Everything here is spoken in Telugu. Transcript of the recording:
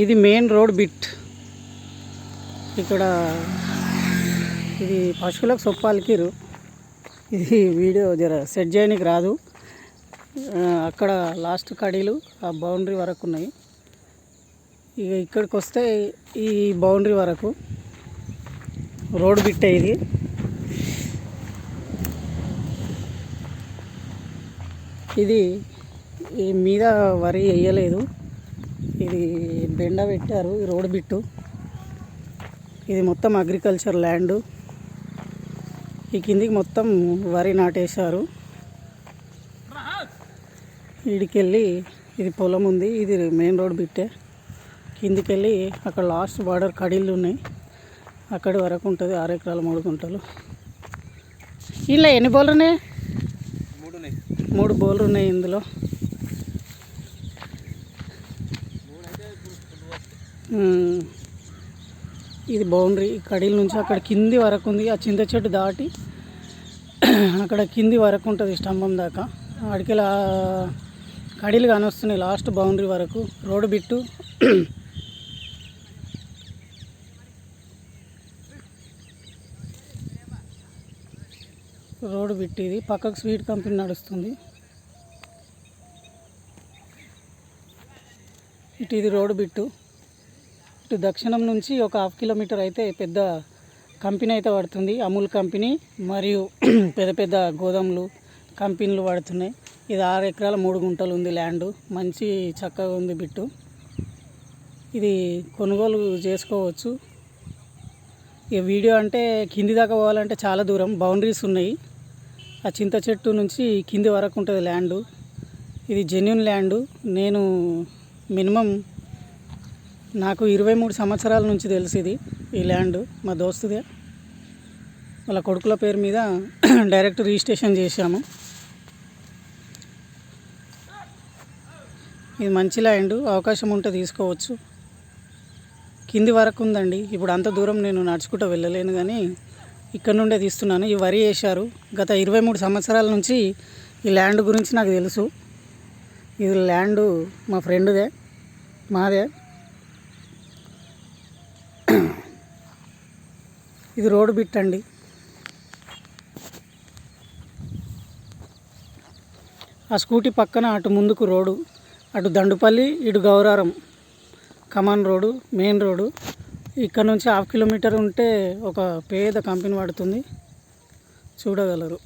ఇది మెయిన్ రోడ్ బిట్. ఇక్కడ ఇది పశువులకు సొప్పాలకిరు ఇది వీడియో జర సెట్ చేయడానికి రాదు. అక్కడ లాస్ట్ కడీలు ఆ బౌండరీ వరకు ఉన్నాయి. ఇక ఇక్కడికి వస్తే ఈ బౌండరీ వరకు రోడ్ బిట్ ఇది. ఇది ఈ మీద వరి వేయలేదు. ఇది బెండ పెట్టారు ఈ రోడ్ బిట్టు. ఇది మొత్తం అగ్రికల్చర్ ల్యాండ్. ఈ కిందికి మొత్తం వరి నాటేశారు. వీడికెళ్ళి ఇది పొలం ఉంది ఇది మెయిన్ రోడ్ బిట్టే. కిందికి వెళ్ళి అక్కడ లాస్ట్ బార్డర్ కడీళ్ళు ఉన్నాయి. అక్కడి వరకు ఉంటుంది ఆరు ఎకరాలు మూడు గుంటలు. ఇలా ఎన్ని బోర్లు ఉన్నాయి? మూడు ఉన్నాయి. మూడు బోర్లు ఉన్నాయి ఇందులో మూడు అయితే ఇప్పుడు ఫుల్ వస్తాయి ఉమ్, ఇది బౌండరీ. కడీల నుంచి అక్కడ కింది వరకు ఉంది. ఆ చింత చెట్టు దాటి అక్కడ కింది వరకు ఉంటుంది స్తంభం దాకా. అడికెళ్ళి కడీలు కానొస్తున్నాయి లాస్ట్ బౌండరీ వరకు. Road bit. రోడ్డు బిట్టిది. పక్కకు స్వీట్ కంపెనీ నడుస్తుంది. ఇటు ఇది రోడ్డు బిట్టు. జస్ట్ దక్షిణం నుంచి ఒక హాఫ్ కిలోమీటర్ అయితే పెద్ద కంపెనీ అయితే పడుతుంది అమూల్ కంపెనీ మరియు పెద్ద పెద్ద గోదాములు కంపెనీలు పడుతున్నాయి. ఇది ఆరు ఎకరాల మూడు గుంటలు ఉంది ల్యాండ్ మంచి చక్కగా ఉంది బిట్టు. ఇది కొనుగోలు చేసుకోవచ్చు. ఈ వీడియో అంటే కింది దాకా పోవాలంటే చాలా దూరం బౌండరీస్ ఉన్నాయి. ఆ చింత చెట్టు నుంచి కింది వరకు ఉంటుంది ల్యాండు. ఇది జెన్యున్ ల్యాండు నేను మినిమం నాకు ఇరవై మూడు సంవత్సరాల నుంచి తెలుసు ఇది ఈ ల్యాండ్ మా దోస్తుదే. వాళ్ళ కొడుకుల పేరు మీద డైరెక్ట్ రిజిస్ట్రేషన్ చేశాము. ఇది మంచి ల్యాండ్ అవకాశం ఉంటే తీసుకోవచ్చు. కింది వరకు ఉందండి ఇప్పుడు అంత దూరం నేను నడుచుకుంటూ వెళ్ళలేను కానీ ఇక్కడ నుండే తీస్తున్నాను. ఈ వరి వేశారు. గత ఇరవై మూడు సంవత్సరాల నుంచి ఈ ల్యాండ్ గురించి నాకు తెలుసు. ఇది ల్యాండ్ మా ఫ్రెండ్దే మాదే. ఇది రోడ్డు బిట్ అండి. ఆ స్కూటీ పక్కన అటు ముందుకు రోడ్డు అటు దండుపల్లి ఇటు గౌరారం కమాన్ రోడ్డు మెయిన్ రోడ్డు. ఇక్కడ నుంచి హాఫ్ కిలోమీటర్ ఉంటే ఒక పేద కంపెనీ పడుతుంది చూడగలరు.